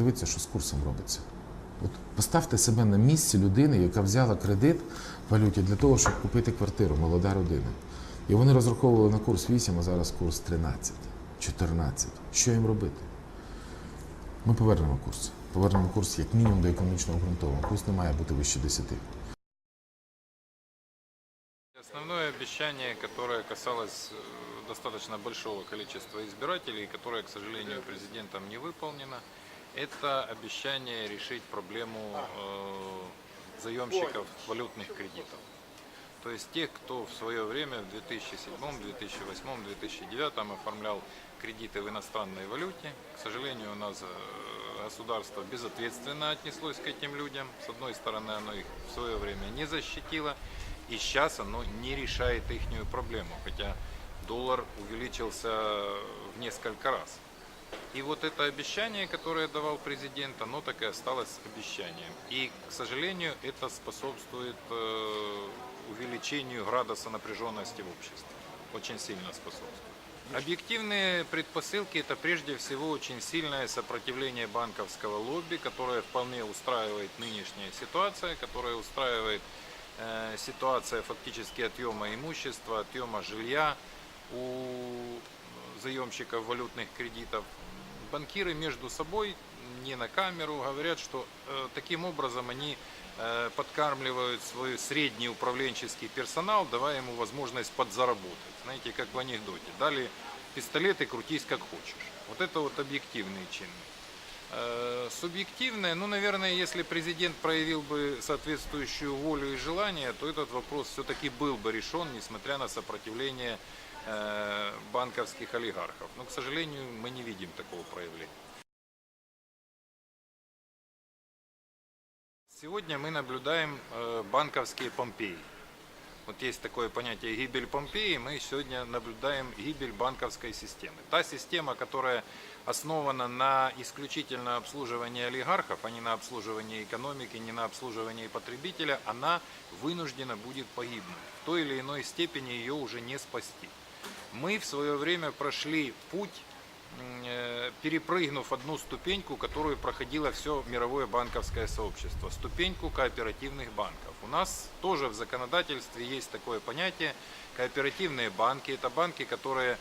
Подивіться, що з курсом робиться. От поставте себе на місці людини, яка взяла кредит в валюті для того, щоб купити квартиру, молода родина. І вони розраховували на курс 8, а зараз курс 13, 14. Що їм робити? Ми повернемо курс. Повернемо курс як мінімум до економічного обґрунтованого. Курс не має бути вище 10. Основное обещание, которое касалось э, достаточно большого количества избирателей, которое, к сожалению, президентом не выполнено, это обещание решить проблему э, заемщиков валютных кредитов. То есть тех, кто в свое время в 2007, 2008, 2009 оформлял кредиты в иностранной валюте. К сожалению, у нас э, государство безответственно отнеслось к этим людям. С одной стороны, оно их в свое время не защитило, и сейчас оно не решает их проблему, хотя доллар увеличился в несколько раз. И вот это обещание, которое давал президент, оно так и осталось обещанием. И, к сожалению, это способствует э, увеличению градуса напряженности в обществе. Очень сильно способствует. Объективные предпосылки это прежде всего очень сильное сопротивление банковского лобби, которое вполне устраивает нынешняя ситуация, которая устраивает э, ситуация фактически отъема имущества, отъема жилья у заемщиков валютных кредитов. Банкиры между собой не на камеру говорят, что э, таким образом они э, подкармливают свой средний управленческий персонал, давая ему возможность подзаработать. Знаете, как в анекдоте. Дали пистолет и крутись как хочешь. Вот это вот объективные чины. Э, Субъективное, ну, наверное, если президент проявил бы соответствующую волю и желание, то этот вопрос все-таки был бы решен, несмотря на сопротивление банковских олигархов. Но, к сожалению, мы не видим такого проявления. Сегодня мы наблюдаем э, банковские Помпеи. Вот есть такое понятие гибель Помпеи, мы сегодня наблюдаем гибель банковской системы. Та система, которая основана на исключительно обслуживании олигархов, а не на обслуживании экономики, не на обслуживании потребителя, она вынуждена будет погибнуть. В той или иной степени ее уже не спасти. Мы в свое время прошли путь, э, перепрыгнув одну ступеньку, которую проходило все мировое банковское сообщество, ступеньку кооперативных банков. У нас тоже в законодательстве есть такое понятие кооперативные банки. Это банки, которые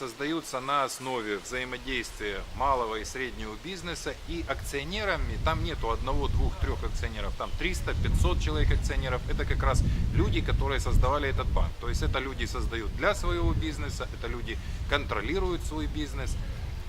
создаются на основе взаимодействия малого и среднего бизнеса и акционерами, там нету одного, двух, трех акционеров, там 300, 500 человек акционеров, это как раз люди, которые создавали этот банк. То есть это люди создают для своего бизнеса, это люди контролируют свой бизнес.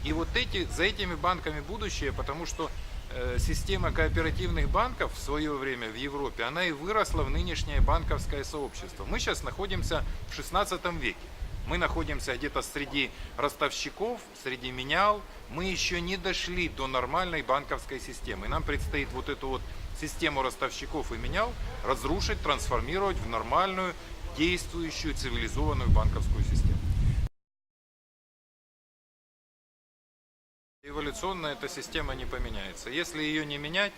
И вот эти, за этими банками будущее, потому что э, система кооперативных банков в свое время в Европе, она и выросла в нынешнее банковское сообщество. Мы сейчас находимся в 16 веке. Мы находимся где-то среди ростовщиков, среди менял. Мы еще не дошли до нормальной банковской системы. Нам предстоит вот эту вот систему ростовщиков и менял разрушить, трансформировать в нормальную, действующую, цивилизованную банковскую систему. Эволюционно эта система не поменяется. Если ее не менять,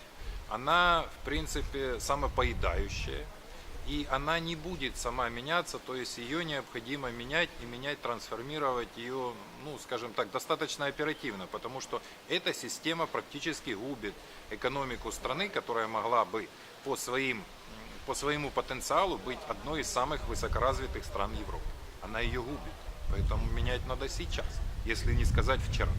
она, в принципе, самопоедающая. И она не будет сама меняться, то есть ее необходимо менять и менять, трансформировать ее, ну, скажем так, достаточно оперативно, потому что эта система практически губит экономику страны, которая могла бы по, своим, по своему потенциалу быть одной из самых высокоразвитых стран Европы. Она ее губит, поэтому менять надо сейчас, если не сказать вчера.